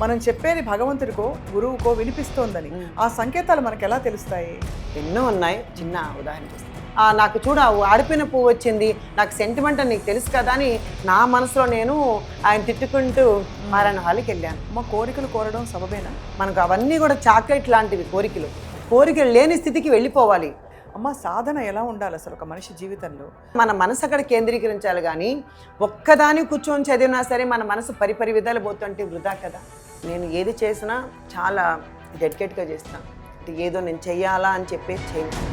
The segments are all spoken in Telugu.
మనం చెప్పేది భగవంతుడికో గురువుకో వినిపిస్తోందని. ఆ సంకేతాలు మనకు ఎలా తెలుస్తాయి? ఎన్నో ఉన్నాయి. చిన్న ఉదాహరణ చూస్తాను. నాకు చూడ ఆడిపోయిన పువ్వు వచ్చింది. నాకు సెంటిమెంట్ అని నీకు తెలుసు కదా అని నా మనసులో నేను ఆయన తిట్టుకుంటూ మారాయణ హాల్కి వెళ్ళాను. అమ్మ కోరికలు కోరడం సబబేనా? మనకు అవన్నీ కూడా చాక్లెట్ లాంటివి కోరికలు. కోరికలు లేని స్థితికి వెళ్ళిపోవాలి. అమ్మ సాధన ఎలా ఉండాలి అసలు ఒక మనిషి జీవితంలో? మన మనసు అక్కడ కేంద్రీకరించాలి కానీ ఒక్కదాని కూర్చొని చదివినా సరే మన మనసు పరిపరి విధాలు పోతుంటే వృధా కదా. నేను ఏది చేసినా చాలా డెడికేట్గా చేస్తాను అంటే ఏదో నేను చెయ్యాలా అని చెప్పేసి చేయను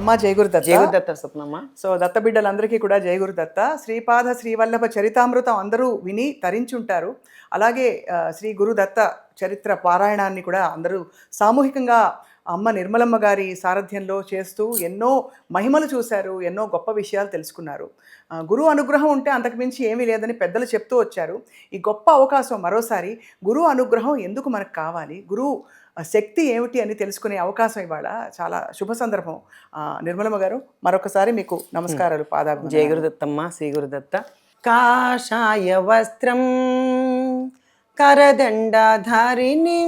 అమ్మ జయగురుదత్త. జయగుదత్త స్వప్నమ్మ. సో దత్త బిడ్డలందరికీ కూడా జయగురుదత్త. శ్రీపాద శ్రీవల్లభ చరితామృతం అందరూ విని తరించుంటారు. అలాగే శ్రీ గురుదత్త చరిత్ర పారాయణాన్ని కూడా అందరూ సామూహికంగా అమ్మ నిర్మలమ్మ గారి సారథ్యంలో చేస్తూ ఎన్నో మహిమలు చూశారు ఎన్నో గొప్ప విషయాలు తెలుసుకున్నారు. గురువు అనుగ్రహం ఉంటే అంతకు మించి ఏమీ లేదని పెద్దలు చెప్తూ వచ్చారు. ఈ గొప్ప అవకాశం మరోసారి గురువు అనుగ్రహం ఎందుకు మనకు కావాలి? గురువు శక్తి ఏమిటి అని తెలుసుకునే అవకాశం ఇవాళ చాలా శుభ సందర్భం. నిర్మలమ్మ గారు మరొకసారి మీకు నమస్కారాలు పాదాభి జయ గురుదత్తమ్మ శ్రీ గురుదత్త. కాషాయ వస్త్రం కరదండాధారిణి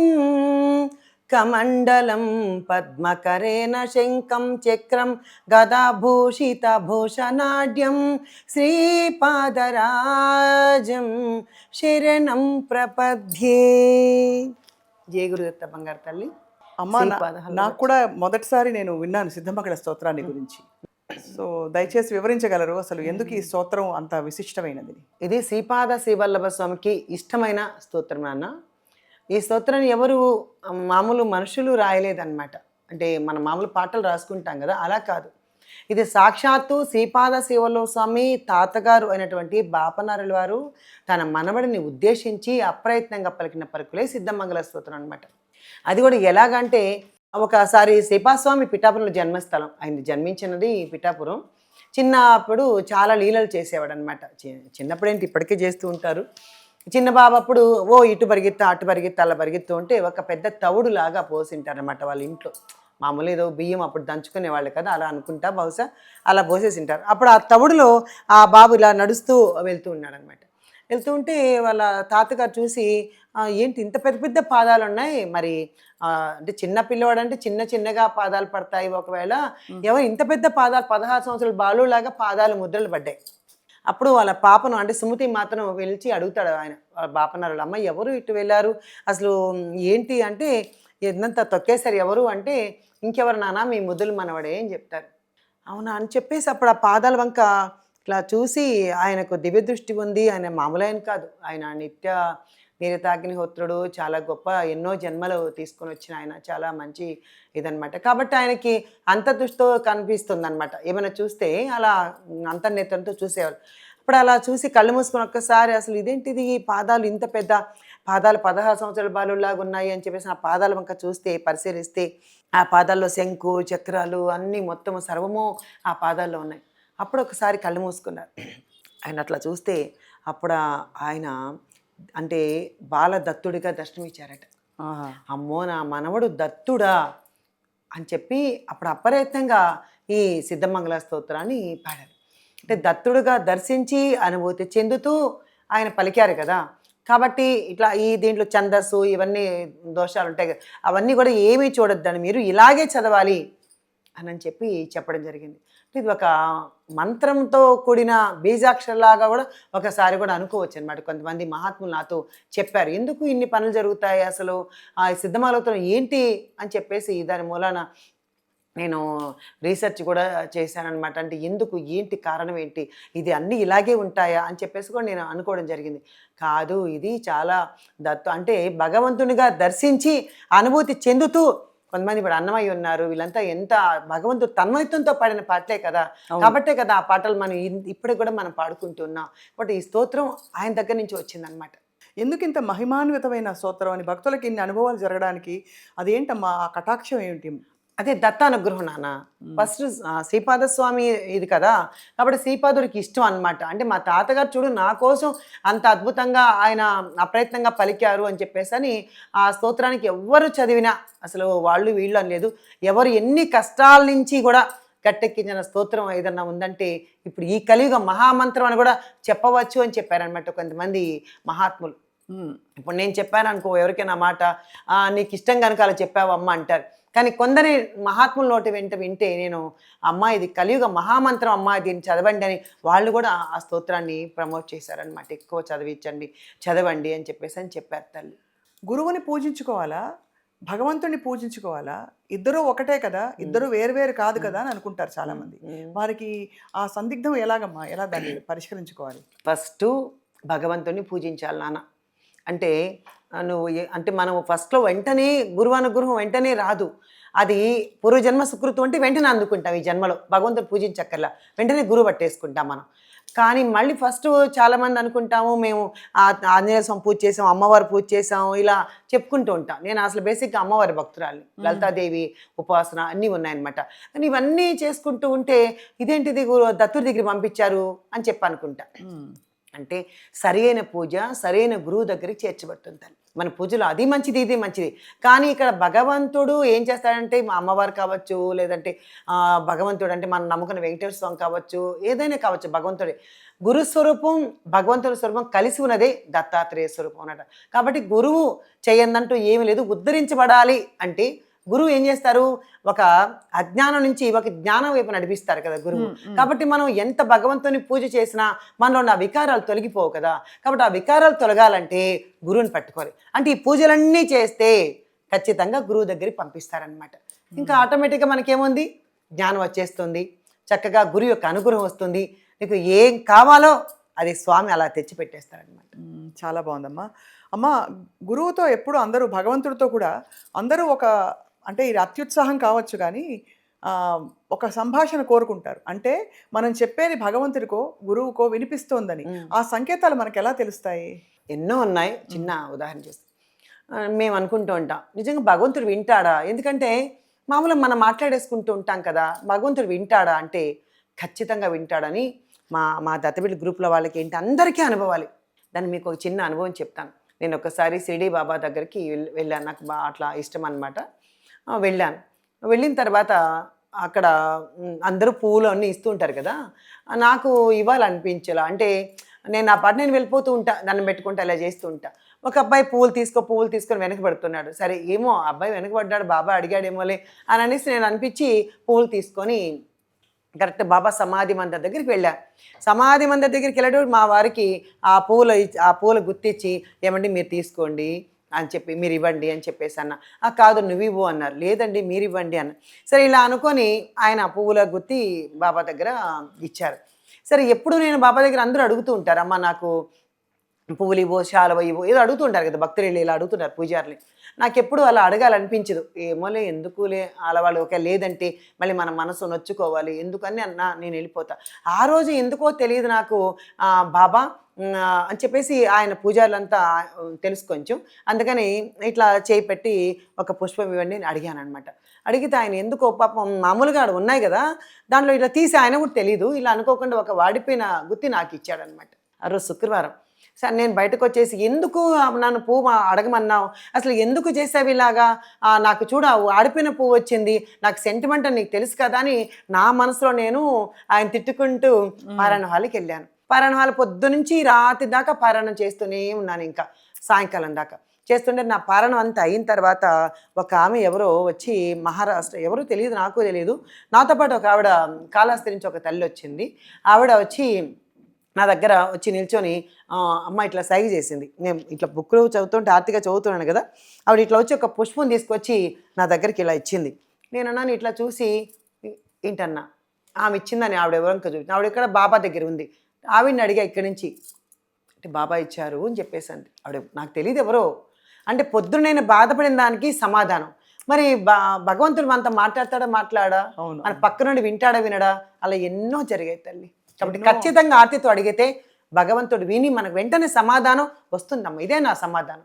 కమండలం పద్మకరేణ శంఖం చక్రం గదాభూషిత భూషణాఢ్యం శ్రీపాదరాజం శరణం ప్రపద్యే. జయ గురుదత్త బంగారు తల్లి. అమ్మ నాకు కూడా మొదటిసారి నేను విన్నాను సిద్ధమగళ స్తోత్రాన్ని గురించి. సో దయచేసి వివరించగలరు అసలు ఎందుకు ఈ స్తోత్రం అంత విశిష్టమైనది? ఇది శ్రీపాద శ్రీవల్లభ స్వామికి ఇష్టమైన స్తోత్రం నాన్న ఈ స్తోత్రాన్ని ఎవరు మామూలు మనుషులు రాయలేదన్నమాట. అంటే మన మామూలు పాటలు రాసుకుంటాం కదా అలా కాదు. ఇది సాక్షాత్తు శ్రీపాద శివలో స్వామి తాతగారు అయినటువంటి బాపనారుల వారు తన మనవడిని ఉద్దేశించి అప్రయత్నంగా పలికిన పలుకులే సిద్ధమంగళ స్తోత్రం అనమాట అది కూడా ఎలాగంటే ఒకసారి శ్రీపాస్వామి పిఠాపురంలో జన్మస్థలం ఆయన జన్మించినది పిఠాపురం. చిన్నప్పుడు చాలా లీలలు చేసేవాడు అనమాట చిన్నప్పుడు ఏంటి ఇప్పటికే చేస్తూ ఉంటారు. చిన్న బాబు అప్పుడు ఓ ఇటు పరిగెత్తా అటు పరిగెత్తా అలా పరిగెత్తూ ఉంటే ఒక పెద్ద తవుడు లాగా పోసింటారనమాట వాళ్ళ ఇంట్లో. మామూలు ఏదో బియ్యం అప్పుడు దంచుకునే వాళ్ళు కదా అలా అనుకుంటా బహుశా అలా పోసేసింటారు. అప్పుడు ఆ తవుడులో ఆ బాబు ఇలా నడుస్తూ వెళ్తూ ఉన్నాడు అనమాట వెళ్తూ ఉంటే వాళ్ళ తాతగారు చూసి "ఆ, ఏంటి ఇంత పెద్ద పెద్ద పాదాలు ఉన్నాయి మరి అంటే చిన్న పిల్లవాడు అంటే చిన్న చిన్నగా పాదాలు పడతాయి ఒకవేళ. ఎవరు ఇంత పెద్ద పాదాలు పదహారు సంవత్సరాల బాలులాగా పాదాలు ముద్రలు పడ్డాయి. అప్పుడు వాళ్ళ పాపను అంటే సుమతి మాత్రం పిలిచి అడుగుతాడు ఆయన వాళ్ళ బాపనారు అమ్మ ఎవరు ఇటు వెళ్ళారు? అసలు ఏంటి? అంటే ఎంతంత తొక్కేశారు ఎవరు? అంటే ఇంకెవరు నానా మీ ముద్దులు మనవడే అని చెప్తారు. అవునా? అని చెప్పేసి అప్పుడు ఆ పాదాల వంక ఇట్లా చూసి ఆయనకు దివ్య దృష్టి ఉంది. ఆయన మామూలు ఆయన కాదు. ఆయన నిత్య వీరతాగ్నిహోత్రుడు చాలా గొప్ప ఎన్నో జన్మలు తీసుకొని వచ్చిన ఆయన చాలా మంచి ఇదనమాట కాబట్టి ఆయనకి అంతర్దృష్టితో కనిపిస్తుంది అనమాట ఏమైనా చూస్తే అలా అంతర్నేత్రంతో చూసేవారు అప్పుడు అలా చూసి కళ్ళు మూసుకుని ఒక్కసారి అసలు ఇదేంటిది? పాదాలు ఇంత పెద్ద పాదాలు పదహారు సంవత్సరాల బాలులాగా ఉన్నాయి అని చెప్పేసి ఆ పాదాలు వంక చూస్తే పరిశీలిస్తే ఆ పాదాల్లో శంకు చక్రాలు అన్నీ మొత్తం సర్వము ఆ పాదాల్లో ఉన్నాయి. అప్పుడు ఒకసారి కళ్ళు మూసుకున్నారు. ఆయన అట్లా చూస్తే అప్పుడు ఆయన అంటే బాల దత్తుడిగా దర్శనమిచ్చారట. అమ్మో నా మనవడు దత్తుడా అని చెప్పి అప్పుడు అప్రయత్నంగా ఈ సిద్ధమంగళ స్తోత్రాన్ని పాడారు. అంటే దత్తుడుగా దర్శించి అనుభూతి చెందుతూ ఆయన పలికారు కదా. కాబట్టి ఇట్లా ఈ దీంట్లో ఛందస్సు ఇవన్నీ దోషాలు ఉంటాయి కదా. అవన్నీ కూడా ఏమీ చూడొద్దని మీరు ఇలాగే చదవాలి అని చెప్పి చెప్పడం జరిగింది. ఇది ఒక మంత్రంతో కూడిన బీజాక్షరలాగా కూడా ఒకసారి కూడా అనుకోవచ్చు అనమాట కొంతమంది మహాత్ములు నాతో చెప్పారు ఎందుకు ఇన్ని పనులు జరుగుతాయి అసలు? ఆ సిద్ధమాలతో ఏంటి? అని చెప్పేసి దాని మూలాన నేను రీసెర్చ్ కూడా చేశానమాట అంటే ఎందుకు ఏంటి కారణం ఏంటి? ఇది అన్నీ ఇలాగే ఉంటాయా? అని చెప్పేసి కూడా నేను అనుకోవడం జరిగింది. కాదు ఇది చాలా దత్తు అంటే భగవంతునిగా దర్శించి అనుభూతి చెందుతూ కొంతమంది ఇప్పుడు అన్నమయ్య ఉన్నారు వీళ్ళంతా ఎంత భగవంతుడు తన్మయత్వంతో పాడిన పాటలే కదా. కాబట్టే కదా ఆ పాటలు మనం ఇప్పటికి కూడా మనం పాడుకుంటున్నాం. బట్ ఈ స్తోత్రం ఆయన దగ్గర నుంచి వచ్చిందనమాట ఎందుకు ఇంత మహిమాన్వితమైన స్తోత్రం అని భక్తులకి ఇన్ని అనుభవాలు జరగడానికి అదేంటమ్మా ఆ కటాక్షం ఏమిటి? అదే దత్తానుగ్రహం నాన్న. ఫస్ట్ శ్రీపాద స్వామి ఇది కదా. కాబట్టి శ్రీపాదుడికి ఇష్టం అన్నమాట. అంటే మా తాతగారు చూడు నా కోసం అంత అద్భుతంగా ఆయన అప్రయత్నంగా పలికారు అని చెప్పేసి అని ఆ స్తోత్రానికి ఎవ్వరు చదివినా అసలు వాళ్ళు వీళ్ళు అని లేదు. ఎవరు ఎన్ని కష్టాల నుంచి కూడా గట్టెక్కించిన స్తోత్రం ఏదన్నా ఉందంటే ఇప్పుడు ఈ కలియుగ మహామంత్రం అని కూడా చెప్పవచ్చు అని చెప్పారనమాట కొంతమంది మహాత్ములు. ఇప్పుడు నేను చెప్పాను అనుకో ఎవరికైనా మాట "ఆ, నీకు ఇష్టం కనుక అలా చెప్పావు అమ్మ అంటారు. కానీ కొందరి మహాత్ముల నోటి వెంట వింటే నేను అమ్మ ఇది కలియుగ మహామంత్రం అమ్మ దీన్ని చదవండి అని వాళ్ళు కూడా ఆ- స్తోత్రాన్ని ప్రమోట్ చేశారనమాట ఎక్కువ చదివించండి చదవండి అని చెప్పేసి అని చెప్పారు తల్లి. గురువుని పూజించుకోవాలా? భగవంతుని పూజించుకోవాలా? ఇద్దరూ ఒకటే కదా? ఇద్దరు వేరువేరు కాదు కదా అని అనుకుంటారు చాలా మంది వారికి ఆ సందిగ్ధం ఎలాగమ్మా? ఎలా దాన్ని పరిష్కరించుకోవాలి? ఫస్ట్ భగవంతుని పూజించాలి నాన్న. అంటే నువ్వు అంటే మనం ఫస్ట్లో వెంటనే గురువు అనుగ్రహం వెంటనే రాదు. అది పూర్వజన్మ సుకృతం అంటే వెంటనే అందుకుంటాం ఈ జన్మలో. భగవంతుని పూజించక్కర్లా. వెంటనే గురువు పట్టేసుకుంటాం మనం. కానీ మళ్ళీ ఫస్ట్ చాలామంది అనుకుంటాము మేము ఆ ఆంజనేయ స్వామి పూజ చేసాం అమ్మవారు పూజ చేసాం ఇలా చెప్పుకుంటూ ఉంటాం. నేను అసలు బేసిక్గా అమ్మవారి భక్తురాలి లలితాదేవి ఉపాసన అన్నీ ఉన్నాయన్నమాట. కానీ ఇవన్నీ చేసుకుంటూ ఉంటే ఇదేంటిది గురు దత్తుడి దగ్గర పంపించారు అని చెప్పి అనుకుంటా ఉమ్, అంటే సరైన పూజ సరైన గురువు దగ్గరికి చేర్చబడుతుంది మన పూజలో అది మంచిది ఇది మంచిది. కానీ ఇక్కడ భగవంతుడు ఏం చేస్తాడంటే మా అమ్మవారు కావచ్చు లేదంటే భగవంతుడు అంటే మనం నమ్ముకున్న వెంకటేశ్వర స్వామి కావచ్చు ఏదైనా కావచ్చు భగవంతుడే. గురు స్వరూపం భగవంతుడి స్వరూపం కలిసి ఉన్నదే దత్తాత్రేయ స్వరూపం అన్నట కాబట్టి గురువు చేయందంటూ ఏమీ లేదు. ఉద్ధరించబడాలి అంటే గురువు ఏం చేస్తారు? ఒక అజ్ఞానం నుంచి ఒక జ్ఞానం వైపు నడిపిస్తారు కదా గురువు. కాబట్టి మనం ఎంత భగవంతుని పూజ చేసినా మనలో ఉన్న వికారాలు తొలగిపోవు కదా. కాబట్టి ఆ వికారాలు తొలగాలంటే గురువుని పట్టుకోవాలి. అంటే ఈ పూజలన్నీ చేస్తే ఖచ్చితంగా గురువు దగ్గరికి పంపిస్తారనమాట ఇంకా ఆటోమేటిక్గా మనకేముంది? జ్ఞానం వచ్చేస్తుంది. చక్కగా గురువు యొక్క అనుగ్రహం వస్తుంది. నీకు ఏం కావాలో అది స్వామి అలా తెచ్చి పెట్టేస్తారనమాట చాలా బాగుందమ్మా. అమ్మ గురువుతో ఎప్పుడు అందరూ భగవంతుడితో కూడా అందరూ ఒక అంటే ఇది అత్యుత్సాహం కావచ్చు కానీ ఒక సంభాషణ కోరుకుంటారు. అంటే మనం చెప్పేది భగవంతుడికో గురువుకో వినిపిస్తోందని ఆ సంకేతాలు మనకు ఎలా తెలుస్తాయి? ఎన్నో ఉన్నాయి. చిన్న ఉదాహరణ చేస్తాం. ఆ, మేము అనుకుంటూ ఉంటాం. నిజంగా భగవంతుడు వింటాడా? ఎందుకంటే మామూలుగా మనం మాట్లాడేసుకుంటూ ఉంటాం కదా భగవంతుడు వింటాడా అంటే ఖచ్చితంగా వింటాడని మా మా దత్తబిడ్డ గ్రూప్లో వాళ్ళకి ఏంటి? అందరికీ అనుభవాలు. దాన్ని మీకు ఒక చిన్న అనుభవం చెప్తాను. నేను ఒకసారి షిరిడి బాబా దగ్గరికి వెళ్- వెళ్ళాను. నాకు బా అట్లా ఇష్టం అనమాట వెళ్ళాను. వెళ్ళిన తర్వాత అక్కడ అందరూ పువ్వులు అన్నీ ఇస్తూ ఉంటారు కదా నాకు ఇవ్వాలనిపించేలా. అంటే నేను నా పాట నేను వెళ్ళిపోతూ ఉంటా దాన్ని పెట్టుకుంటా ఇలా చేస్తూ ఉంటా. ఒక అబ్బాయి పువ్వులు తీసుకో పువ్వులు తీసుకొని వెనక పడుతున్నాడు. సరే ఏమో అబ్బాయి వెనక పడ్డాడు బాబా అడిగాడేమోలే అని అనేసి నేను అనిపించి పువ్వులు తీసుకొని కరెక్ట్ బాబా సమాధి మందిర్ దగ్గరికి వెళ్ళా. సమాధి మందిర్ దగ్గరికి వెళ్ళేటప్పుడు మా వారికి ఆ పూల ఇచ్చి- ఆ పూల గుర్తించి ఏమండి మీరు తీసుకోండి అని చెప్పి మీరు ఇవ్వండి అని చెప్పేసి అన్న. "ఆ, కాదు నువ్వు ఇవ్వు అన్నారు. లేదండి మీరు ఇవ్వండి అన్న. సరే ఇలా అనుకొని ఆయన పువ్వుల గుత్తి బాబా దగ్గర ఇచ్చారు. సరే ఎప్పుడు నేను బాబా దగ్గర అందరూ అడుగుతూ ఉంటారు అమ్మ నాకు పువ్వులు ఇవ్వో శాలువ ఇవ్వో ఏదో అడుగుతుంటారు కదా భక్తులు ఇలా అడుగుతుంటారు పూజారులు. నాకు ఎప్పుడు అలా అడగాలనిపించదు. ఏమోలే ఎందుకులే అలా ఒక లేదంటే మళ్ళీ మన మనసు నొచ్చుకోవాలి ఎందుకని అన్న నేను వెళ్ళిపోతా. ఆ రోజు ఎందుకో తెలియదు నాకు. బాబా అని చెప్పేసి ఆయన పూజారులంతా తెలుసు కొంచెం. అందుకని ఇట్లా చేయి పెట్టి ఒక పుష్పం ఇవ్వండి నేను అడిగాను అనమాట అడిగితే ఆయన ఎందుకో పాపం మామూలుగా ఆడ ఉన్నాయి కదా దాంట్లో ఇట్లా తీసి ఆయన కూడా తెలియదు ఇలా అనుకోకుండా ఒక వాడిపోయిన గుత్తి నాకు ఇచ్చాడనమాట ఆ రోజు శుక్రవారం. సరే నేను బయటకు వచ్చేసి ఎందుకు నన్ను పువ్వు అడగమన్నావు? అసలు ఎందుకు చేసావు ఇలాగా? నాకు చూడ ఆడిపోయిన పువ్వు వచ్చింది. నాకు సెంటిమెంట్ అని నీకు తెలుసు కదా అని నా మనసులో నేను ఆయన తిట్టుకుంటూ పారాయణ హాల్కి వెళ్ళాను. పారాయణ హాల్ పొద్దు నుంచి రాత్రి దాకా పారాయణం చేస్తూనే ఉన్నాను ఇంకా సాయంకాలం దాకా. చేస్తుంటే నా పారాయణం అంతా అయిన తర్వాత ఒక ఆమె ఎవరో వచ్చి మహారాష్ట్ర ఎవరో తెలియదు నాకు తెలియదు. నాతో పాటు ఒక ఆవిడ కాళహస్తి నుంచి ఒక తల్లి వచ్చింది. ఆవిడ వచ్చి నా దగ్గర వచ్చి నిల్చొని "ఆ, అమ్మ ఇట్లా సైగ చేసింది. నేను ఇట్లా బుక్లో చదువుతుంటే ఆర్తిగా చదువుతున్నాను కదా ఆవిడ ఇట్లా వచ్చి ఒక పుష్పం తీసుకొచ్చి నా దగ్గరికి ఇలా ఇచ్చింది. నేను అన్నాను ఇట్లా చూసి "ఏ- ఏంటన్నా ఆమె ఇచ్చిందని ఆవిడ ఎవరో ఇంకా చూపించింది ఆవిడ ఇక్కడ బాబా దగ్గర ఉంది. ఆవిడని అడిగా ఇక్కడి నుంచి అంటే బాబా ఇచ్చారు అని చెప్పేసింది ఆవిడ నాకు తెలియదు ఎవరో. అంటే పొద్దున నేను బాధపడిన దానికి సమాధానం. మరి బా భగవంతుడు మనతో మాట్లాడతాడా మాట్లాడా? అవును. మన పక్క నుండి వింటాడా వినడా? అలా ఎన్నో జరిగాయి తల్లి. కాబట్టి ఖచ్చితంగా ఆర్తితో అడిగితే భగవంతుడు విని మనకు వెంటనే సమాధానం వస్తుందమ్మా. ఇదే నా సమాధానం.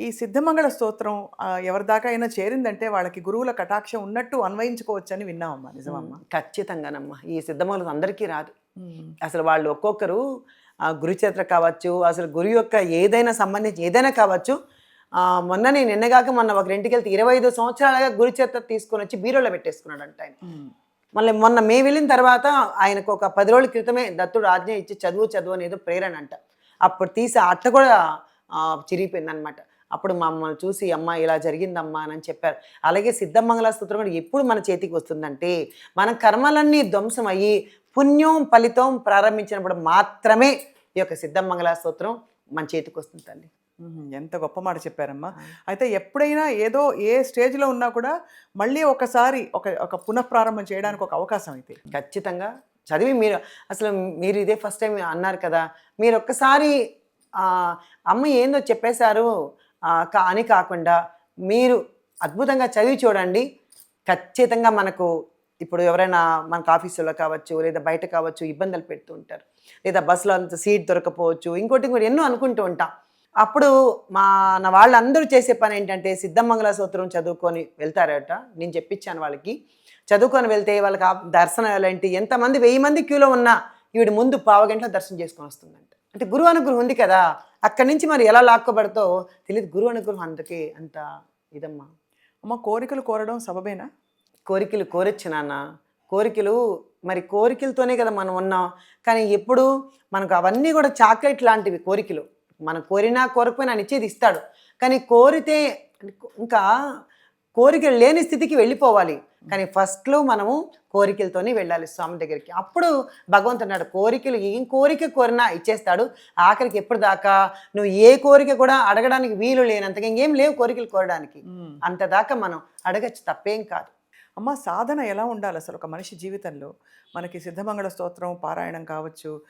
ఈ సిద్ధమంగళ స్తోత్రం ఆ, ఎవరి దాకా అయినా చేరిందంటే వాళ్ళకి గురువుల కటాక్షం ఉన్నట్టు అన్వయించుకోవచ్చని విన్నామమ్మా నిజమమ్మా? ఖచ్చితంగానమ్మా. ఈ సిద్ధమూలం అందరికీ రాదు. అసలు వాళ్ళు ఒక్కొక్కరు ఆ గురుచరిత్ర కావచ్చు అసలు గురు యొక్క ఏదైనా సంబంధించి ఏదైనా కావచ్చు మొన్న నేను నిన్నగాక మొన్న ఒక ఇంటికి వెళ్తే ఇరవై ఐదు సంవత్సరాలుగా గురుచరిత్ర తీసుకొని వచ్చి బీరోలో పెట్టేసుకున్నాడు అంట ఆయన. మళ్ళీ మొన్న మే వెళ్ళిన తర్వాత ఆయనకు ఒక పది రోజుల క్రితమే దత్తుడు ఆజ్ఞ ఇచ్చి చదువు చదువు అనేది ప్రేరణ అంట. అప్పుడు తీసి ఆ అట్ట కూడా చిరిగిపోయింది అనమాట అప్పుడు మమ్మల్ని చూసి అమ్మ ఇలా జరిగిందమ్మా అని చెప్పారు. అలాగే సిద్ధమంగళ స్తోత్రం కూడా ఎప్పుడు మన చేతికి వస్తుందంటే మన కర్మలన్నీ ధ్వంసం అయ్యి పుణ్యం ఫలితం ప్రారంభించినప్పుడు మాత్రమే ఈ యొక్క సిద్ధమంగళ స్తోత్రం మన చేతికి వస్తుంది తల్లి. ఎంత గొప్ప మాట చెప్పారమ్మా. అయితే ఎప్పుడైనా ఏదో ఏ స్టేజ్లో ఉన్నా కూడా మళ్ళీ ఒకసారి ఒక ఒక పునఃప్రారంభం చేయడానికి ఒక అవకాశం అయితే. ఖచ్చితంగా. చదివి మీరు అసలు మీరు ఇదే ఫస్ట్ టైం అన్నారు కదా మీరు ఒక్కసారి అమ్మ ఏందో చెప్పేశారు అని కాకుండా మీరు అద్భుతంగా చదివి చూడండి. ఖచ్చితంగా మనకు ఇప్పుడు ఎవరైనా మనకు ఆఫీసులో కావచ్చు లేదా బయట కావచ్చు ఇబ్బందులు పెడుతూ ఉంటారు. లేదా బస్సులో అంత సీట్ దొరకపోవచ్చు ఇంకోటి ఇంకోటి ఎన్నో అనుకుంటూ ఉంటాం. అప్పుడు మా నా వాళ్ళందరూ చేసే పని ఏంటంటే సిద్ధమంగళ సూత్రం చదువుకొని వెళ్తారట. నేను చెప్పించాను వాళ్ళకి. చదువుకొని వెళ్తే వాళ్ళకి ఆ దర్శనం ఏంటి ఎంతమంది వెయ్యి మంది క్యూలో ఉన్నా ఈవిడ ముందు పావు గంటల దర్శనం చేసుకొని వస్తుందంట. అంటే గురువు అనుగ్రహం ఉంది కదా అక్కడి నుంచి మరి ఎలా లాక్కోబడతో తెలియదు గురువు అనుగ్రహం అందుకే అంత ఇదమ్మా. అమ్మ కోరికలు కోరడం సబబేనా? కోరికలు కోరొచ్చు నాన్న. కోరికలు మరి కోరికలతోనే కదా మనం ఉన్నాం. కానీ ఎప్పుడు మనకు అవన్నీ కూడా చాక్లెట్ లాంటివి కోరికలు. మనం కోరినా కోరకపోయినా ఆయన ఇచ్చేది ఇస్తాడు కానీ కోరితే ఇంకా కోరికలు లేని స్థితికి వెళ్ళిపోవాలి. కానీ ఫస్ట్లో మనము కోరికలతోనే వెళ్ళాలి స్వామి దగ్గరికి. అప్పుడు భగవంతుడు అన్నాడు కోరికలు ఏం కోరిక కోరినా ఇచ్చేస్తాడు. ఆఖరికి ఎప్పుడు దాకా నువ్వు ఏ కోరిక కూడా అడగడానికి వీలు లేనంతగా ఇంకేం లేవు కోరికలు కోరడానికి. మ్మ్. అంత దాకా మనం అడగచ్చు తప్పేం కాదు. అమ్మ సాధన ఎలా ఉండాలి అసలు ఒక మనిషి జీవితంలో? మనకి సిద్ధమంగళ స్తోత్రం పారాయణం కావచ్చు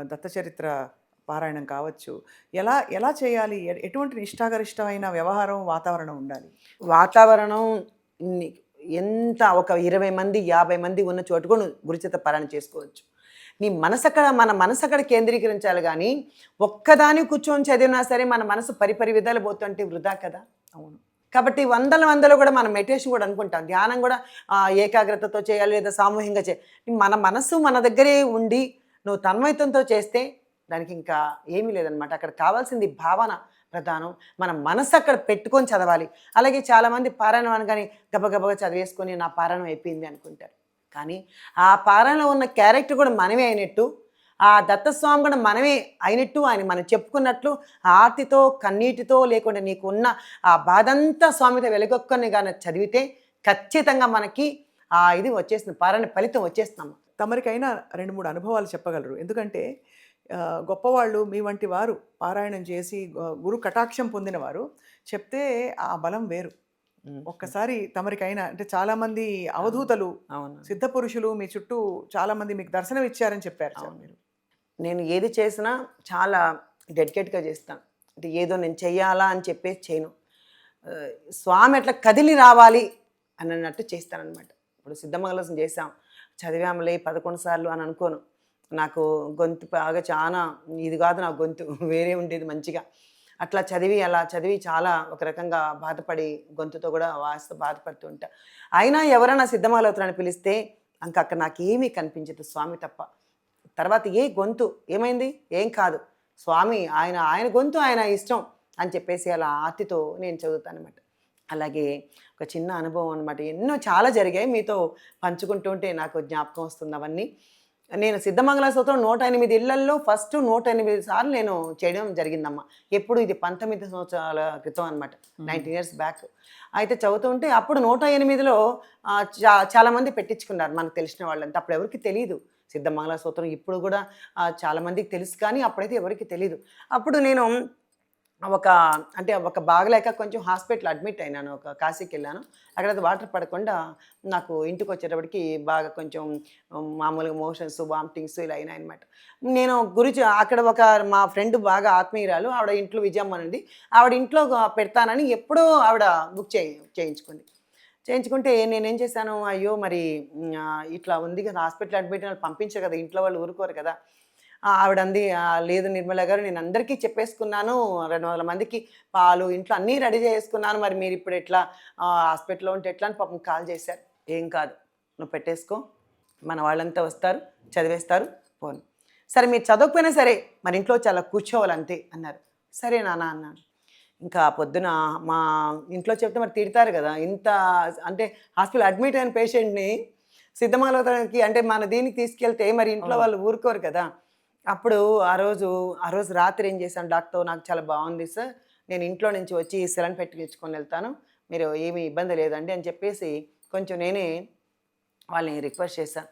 దత్తచరిత్ర పారాయణం కావచ్చు. ఎలా ఎలా చేయాలి? ఎటువంటి నిష్ఠాగరిష్టమైన వ్యవహారం వాతావరణం ఉండాలి? వాతావరణం ఎంత ఒక ఇరవై మంది యాభై మంది ఉన్న చోటు కూడా గురుచేత పారాయణ చేసుకోవచ్చు. నీ మనసు అక్కడ మన మనసు అక్కడ కేంద్రీకరించాలి కానీ ఒక్కదాని కూర్చొని చదివినా సరే మన మనసు పరిపరి విధాలు పోతుంటే వృధా కదా? అవును. కాబట్టి వందల వందలు కూడా మనం మెడిటేషన్ కూడా అనుకుంటాం. ధ్యానం కూడా ఏకాగ్రతతో చేయాలి లేదా సామూహికంగా చేయాలి మన మనసు మన దగ్గరే ఉండి నువ్వు తన్మయత్వంతో చేస్తే దానికి ఇంకా ఏమీ లేదనమాట అక్కడ కావాల్సింది భావన ప్రధానం. మన మనసు అక్కడ పెట్టుకొని చదవాలి. అలాగే చాలామంది పారాయణం అనగానే గబగబగా చదివేసుకొని నా పారాయణం అయిపోయింది అనుకుంటారు. కానీ ఆ పారాయణలో ఉన్న క్యారెక్టర్ కూడా మనమే అయినట్టు ఆ దత్తస్వామి కూడా మనమే అయినట్టు ఆయన మనం చెప్పుకున్నట్లు ఆర్తితో కన్నీటితో లేకుండా నీకు ఉన్న ఆ బాధంతా స్వామితో వెలగొక్కని కానీ చదివితే ఖచ్చితంగా మనకి ఆ ఇది వచ్చేస్తుంది పారాయణ ఫలితం వచ్చేస్తున్నాము తమరికైనా రెండు మూడు అనుభవాలు చెప్పగలరు. ఎందుకంటే గొప్పవాళ్ళు మీ వంటి వారు పారాయణం చేసి గురు కటాక్షం పొందినవారు చెప్తే ఆ బలం వేరు. ఒక్కసారి తమరికైనా అంటే చాలామంది అవధూతలు అవును. సిద్ధ పురుషులు మీ చుట్టూ చాలామంది మీకు దర్శనం ఇచ్చారని చెప్పారు సార్ మీరు. నేను ఏది చేసినా చాలా డెడికేట్గా చేస్తాను. అంటే ఏదో నేను చెయ్యాలా అని చెప్పేసి చేయను. స్వామి అట్లా కదిలి రావాలి అని అన్నట్టు చేస్తానన్నమాట. ఇప్పుడు సిద్ధమంగళం చేసాం చదివాములే పదకొండు సార్లు అని అనుకోను. నాకు గొంతు బాగా చాలా ఇది కాదు నా గొంతు వేరే ఉండేది మంచిగా. అట్లా చదివి అలా చదివి చాలా ఒక రకంగా బాధపడి గొంతుతో కూడా వాస్త బాధపడుతూ ఉంటా. అయినా ఎవరైనా సిద్ధమాలవుతారని పిలిస్తే ఇంక అక్కడ నాకేమీ కనిపించదు స్వామి తప్ప. తర్వాత ఏ గొంతు ఏమైంది? ఏం కాదు. స్వామి ఆయన ఆయన గొంతు ఆయన ఇష్టం అని చెప్పేసి అలా ఆర్తితో నేను చదువుతాను అనమాట అలాగే ఒక చిన్న అనుభవం అనమాట ఎన్నో చాలా జరిగాయి. మీతో పంచుకుంటూ ఉంటే నాకు జ్ఞాపకం వస్తుంది అవన్నీ. నేను సిద్ధమంగళ స్తోత్రం నూట ఎనిమిది ఇళ్ళల్లో ఫస్ట్ నూట ఎనిమిది సార్లు నేను చేయడం జరిగిందమ్మా. ఎప్పుడు ఇది పంతొమ్మిది సంవత్సరాల క్రితం అనమాట నైన్టీన్ ఇయర్స్ బ్యాక్. అయితే చదువుతూ ఉంటే అప్పుడు నూట ఎనిమిదిలో చా చాలామంది పెట్టించుకున్నారు మనకు తెలిసిన వాళ్ళంతా. అప్పుడు ఎవరికి తెలియదు సిద్ధమంగళ స్తోత్రం ఇప్పుడు కూడా ఆ, చాలా మందికి తెలుసు కానీ అప్పుడైతే ఎవరికి తెలియదు అప్పుడు నేను ఒక అంటే ఒక బాగలేక కొంచెం హాస్పిటల్ అడ్మిట్ అయినాను ఒక కాశీకి వెళ్ళాను అక్కడ వాటర్ పడకుండా నాకు ఇంటికి వచ్చేటప్పటికి బాగా కొంచెం మామూలుగా మోషన్స్ వామిటింగ్స్ ఇలా అయినాయి అనమాట నేను గురించి అక్కడ ఒక మా ఫ్రెండ్ బాగా ఆత్మీయురాలు ఆవిడ ఇంట్లో విజయమ్మ అనేది ఆవిడ ఇంట్లో పెడతానని ఎప్పుడూ ఆవిడ బుక్ చేయి చేయించుకుంది. చేయించుకుంటే నేనేం చేశాను అయ్యో మరి ఇట్లా ఉంది కదా హాస్పిటల్ అడ్మిట్ అని వాళ్ళు పంపించరు కదా ఇంట్లో వాళ్ళు ఊరుకోరు కదా. ఆవిడ అంది "ఆ, లేదు నిర్మల గారు నేను అందరికీ చెప్పేసుకున్నాను. రెండు వందల మందికి పాలు ఇంట్లో అన్నీ రెడీ చేసుకున్నాను. మరి మీరు ఇప్పుడు ఎట్లా హాస్పిటల్లో ఉంటే ఎట్లా అని పాపం కాల్ చేశారు. ఏం కాదు. నువ్వు పెట్టేసుకో. మన వాళ్ళంతా వస్తారు చదివేస్తారు పోను. సరే మీరు చదవకపోయినా సరే మరి ఇంట్లో చాలా కూర్చోవాలి అంతే అన్నారు. సరే నాన్న అన్నాను ఇంకా పొద్దున మా ఇంట్లో చెప్తే మరి తిడతారు కదా ఇంత అంటే హాస్పిటల్ అడ్మిట్ అయిన పేషెంట్ని సిద్ధమాలవతానికి అంటే మన దీనికి తీసుకెళ్తే మరి ఇంట్లో వాళ్ళు ఊరుకోరు కదా. అప్పుడు ఆ రోజు ఆ రోజు రాత్రి ఏం చేశాను? డాక్టర్ నాకు చాలా బాగుంది సార్. నేను ఇంట్లో నుంచి వచ్చి సెలన్ పెట్టించుకొని వెళ్తాను. మీరు ఏమీ ఇబ్బంది లేదండి అని చెప్పేసి కొంచెం నేనే వాళ్ళని రిక్వెస్ట్ చేశాను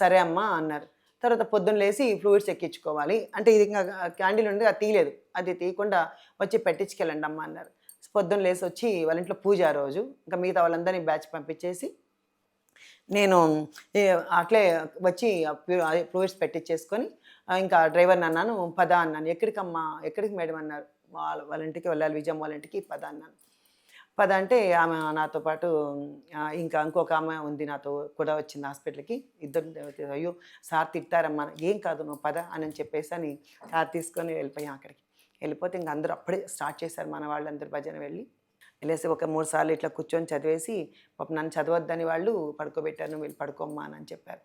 సరే అమ్మా అన్నారు. తర్వాత పొద్దున్న లేసి ఫ్లూయిడ్స్ ఎక్కించుకోవాలి. అంటే ఇది ఇంకా క్యాండిల్ ఉంది అది తీయలేదు. అది తీయకుండా వచ్చి పెట్టించుకెళ్ళండి అమ్మా అన్నారు. పొద్దున్న లేచి వచ్చి వాళ్ళ ఇంట్లో పూజ ఆ రోజు. ఇంకా మిగతా వాళ్ళందరినీ బ్యాచ్ పంపించేసి నేను అట్లే వచ్చి ఫ్లూయిడ్స్ పెట్టించేసుకొని ఇంకా డ్రైవర్ని అన్నాను పద అన్నాను. ఎక్కడికమ్మా ఎక్కడికి మేడం అన్నారు. వాళ్ళ వాళ్ళ ఇంటికి వెళ్ళాలి విజయం వాళ్ళ ఇంటికి పద అన్నాను. పద అంటే ఆమె నాతో పాటు ఇంకా ఇంకొక ఆమె ఉంది నాతో కూడా వచ్చింది హాస్పిటల్కి. ఇద్దరు అయ్యో సార్ తిట్టారమ్మా ఏం కాదు నువ్వు పద అని చెప్పేసి అని సార్ తీసుకొని వెళ్ళిపోయాం అక్కడికి. వెళ్ళిపోతే ఇంక అందరూ అప్పుడే స్టార్ట్ చేశారు మన వాళ్ళందరూ భజన వెళ్ళి. వెళ్ళేసి ఒక మూడు సార్లు ఇట్లా కూర్చొని చదివేసి పాపం నన్ను చదవద్దని వాళ్ళు పడుకోబెట్టారు నువ్వు వెళ్ళి పడుకోమ్మా అని చెప్పారు.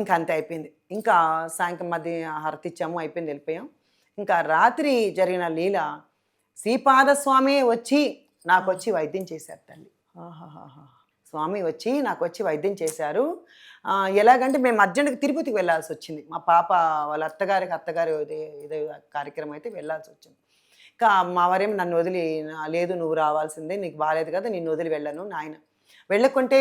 ఇంకా అంతే అయిపోయింది. ఇంకా సాయంత్రం మధ్య హారతి ఇచ్చాము అయిపోయింది వెళ్ళిపోయాం. ఇంకా రాత్రి జరిగిన లీల శ్రీపాద స్వామి వచ్చి నాకు వచ్చి వైద్యం చేశారు తల్లి. స్వామి వచ్చి నాకు వచ్చి వైద్యం చేశారు. ఎలాగంటే మేము అర్జెంట్గా తిరుపతికి వెళ్ళాల్సి వచ్చింది. మా పాప వాళ్ళ అత్తగారికి అత్తగారి ఇదే ఇదే కార్యక్రమం అయితే వెళ్ళాల్సి వచ్చింది. ఇంకా మా వారేం నన్ను వదిలి లేదు నువ్వు రావాల్సిందే నీకు బాగాలేదు కదా నిన్ను వదిలి వెళ్ళను నాయన. వెళ్ళకుంటే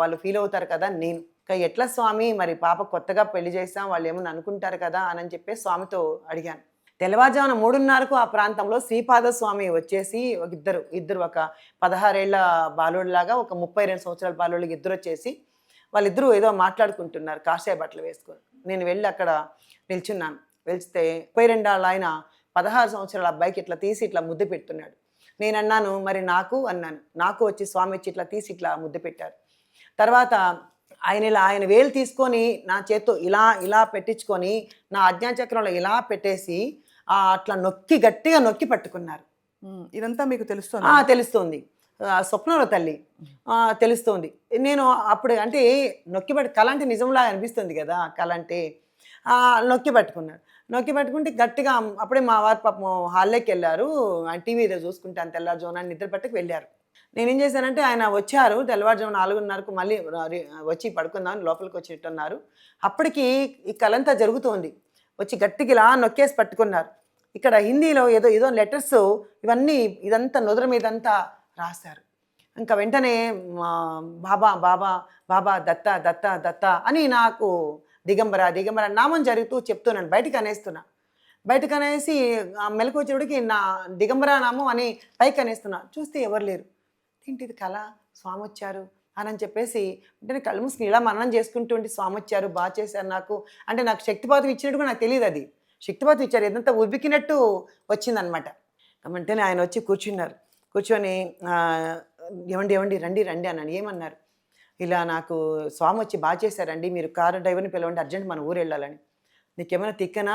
వాళ్ళు ఫీల్ అవుతారు కదా నేను. ఇంకా ఎట్లా స్వామి? మరి పాప కొత్తగా పెళ్ళి చేసాం వాళ్ళు ఏమని అనుకుంటారు కదా అని చెప్పి స్వామితో అడిగాను. తెల్లవారుజామున మూడున్నరకు ఆ ప్రాంతంలో శ్రీపాద స్వామి వచ్చేసి ఒక ఇద్దరు ఇద్దరు ఒక పదహారేళ్ళ బాలుడిలాగా ఒక ముప్పై రెండు సంవత్సరాల బాలుడికి ఇద్దరు వచ్చేసి వాళ్ళిద్దరూ ఏదో మాట్లాడుకుంటున్నారు కాషాయ బట్టలు వేసుకొని. నేను వెళ్ళి అక్కడ నిల్చున్నాను. వెళ్తే ముప్పై రెండు ఆయన పదహారు సంవత్సరాల అబ్బాయికి ఇట్లా తీసి ఇట్లా ముద్దు పెడుతున్నాడు. నేను అన్నాను మరి నాకు? అన్నాను. నాకు వచ్చి స్వామి వచ్చి ఇట్లా తీసి ఇట్లా ముద్దు పెట్టారు. తర్వాత ఆయన ఇలా ఆయన వేలు తీసుకొని నా చేత్తో ఇలా ఇలా పెట్టించుకొని నా అజ్ఞాచక్రంలో ఇలా పెట్టేసి అట్లా నొక్కి గట్టిగా నొక్కి పట్టుకున్నారు. ఇదంతా మీకు తెలుస్తుంది? తెలుస్తోంది. స్వప్నంలో తల్లి. తెలుస్తోంది. నేను అప్పుడు అంటే నొక్కి పట్టు కళ అంటే నిజంలా అనిపిస్తుంది కదా కళ అంటే. నొక్కి పట్టుకున్నాడు. నొక్కి పట్టుకుంటే గట్టిగా అప్పుడే మా వారు పాపం హాల్లోకి వెళ్ళారు. ఆయన టీవీ ఏదో చూసుకుంటాను తెల్లారుజామున నిద్ర పట్టుకు వెళ్ళారు. నేనేం చేశానంటే ఆయన వచ్చారు తెల్లవారుజాము నాలుగున్నరకు మళ్ళీ వచ్చి పడుకుందామని లోపలికి వచ్చినట్టున్నారు. అప్పటికి ఈ కలంతా జరుగుతోంది. వచ్చి గట్టికి ఇలా నొక్కేసి పట్టుకున్నారు. ఇక్కడ హిందీలో ఏదో ఏదో లెటర్స్ ఇవన్నీ ఇదంతా నుదురు మీదంతా రాశారు. ఇంకా వెంటనే మా బాబా బాబా బాబా దత్త దత్త దత్త అని నాకు దిగంబర దిగంబర నామం జరుగుతూ చెప్తున్నాను బయటకు అనేస్తున్నా. బయటకు అనేసి ఆ మెలకు వచ్చేటికి నా దిగంబర నామం అని పైకి అనేస్తున్నా. చూస్తే ఎవరు లేరు. ఏంటిది కళ? స్వామి వచ్చారు అని అని చెప్పేసి అంటే కళ్ళు మూసుకుని ఇలా మననం చేసుకుంటుంటే స్వామి వచ్చారు బాగా చేశారు నాకు. అంటే నాకు శక్తిపాతం ఇచ్చినట్టు కూడా నాకు తెలియదు అది. శక్తిపాతం ఇచ్చారు. ఏదంతా ఉబ్బికినట్టు వచ్చిందనమాట. వెంటనే ఆయన వచ్చి కూర్చున్నారు. కూర్చొని ఇవ్వండి ఏమండి ఏమండి రండి రండి అన్నాను ఏమన్నారు? ఇలా నాకు స్వామి వచ్చి బాగా చేశారండి. మీరు కారు డ్రైవర్ని పిలవండి అర్జెంట్ మన ఊరు వెళ్ళాలని. నీకేమైనా తిక్కనా?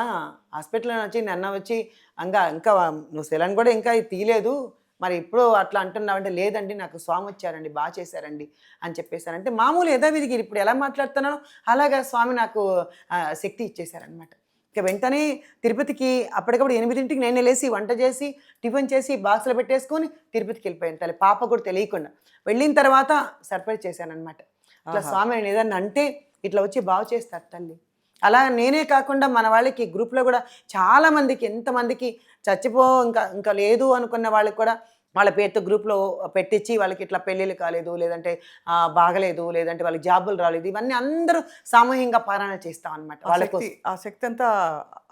హాస్పిటల్లో వచ్చి నన్న వచ్చి ఇంకా ఇంకా నువ్వు సెలన్ కూడా ఇంకా తీయలేదు. మరి ఇప్పుడు అట్లా అంటున్నావంటే లేదండి నాకు స్వామి వచ్చారండి బాగా చేశారండి అని చెప్పేశారంటే మామూలు యథావిధికి ఇప్పుడు ఎలా మాట్లాడుతున్నానో అలాగా స్వామి నాకు శక్తి ఇచ్చేశారనమాట ఇక వెంటనే తిరుపతికి అప్పటికప్పుడు ఎనిమిదింటికి నేను లేసి వంట చేసి టిఫిన్ చేసి బాక్స్లో పెట్టేసుకొని తిరుపతికి వెళ్ళిపోయాను. తల్లి పాప కూడా తెలియకుండా. వెళ్ళిన తర్వాత సర్ప్రైజ్ చేశానమాట ఇట్లా ఆహా. స్వామి నేను ఏదన్నా అంటే ఇట్లా వచ్చి బాగు చేస్తారు తల్లి. అలా నేనే కాకుండా మన వాళ్ళకి గ్రూప్లో కూడా చాలా మందికి ఎంతమందికి చచ్చిపో ఇంకా ఇంకా లేదు అనుకున్న వాళ్ళకి కూడా వాళ్ళ పేరుతో గ్రూప్లో పెట్టించి వాళ్ళకి ఇట్లా పెళ్ళిళ్ళు కాలేదు లేదంటే బాగలేదు లేదంటే వాళ్ళకి జాబులు రాలేదు ఇవన్నీ అందరూ సామూహికంగా పారాయణ చేస్తాం అనమాట ఆ వాళ్ళ శక్తి కోసం. ఆ శక్తి అంతా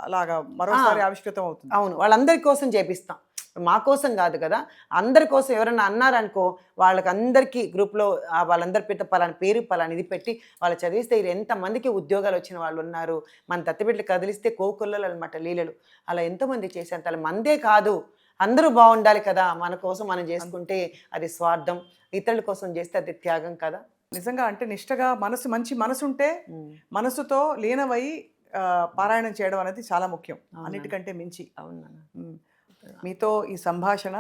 అలాగా మరోసారి ఆవిష్కృతం అవుతుంది. అవును వాళ్ళందరి కోసం చేపిస్తాం. మా కోసం కాదు కదా అందరి కోసం ఎవరైనా అన్నారనుకో వాళ్ళకి అందరికీ గ్రూప్లో వాళ్ళందరి పేరుతో పలాని పేరు పలాని ఇది పెట్టి వాళ్ళు చదివిస్తే ఇది ఎంతమందికి ఉద్యోగాలు వచ్చిన వాళ్ళు ఉన్నారు మన దత్తబిడ్డలు కదిలిస్తే కోకొల్లలు అనమాట లీలలు. అలా ఎంతోమంది చేసేంత అలా మందే కాదు. అందరూ బాగుండాలి కదా మన కోసం మనం చేసుకుంటే అది స్వార్థం. ఇతరుల కోసం చేస్తే అది త్యాగం కదా. నిజంగా అంటే నిష్టగా మనసు మంచి మనసు ఉంటే మనసుతో లీనమై పారాయణం చేయడం అనేది చాలా ముఖ్యం. అన్నిటికంటే మించి. అవునా. మీతో ఈ సంభాషణ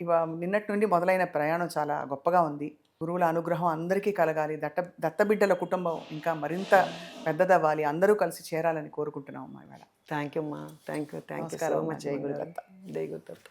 ఇవ నిన్నటి నుండి మొదలైన ప్రయాణం చాలా గొప్పగా ఉంది. గురువుల అనుగ్రహం అందరికీ కలగాలి. దత్త దత్తబిడ్డల కుటుంబం ఇంకా మరింత పెద్దదవ్వాలి. అందరూ కలిసి చేరాలని కోరుకుంటున్నాం అమ్మా ఇవాళ. థ్యాంక్ యూ అమ్మా. Thank you thank you so much. జై గురుదత్త. జై గురుదత్త.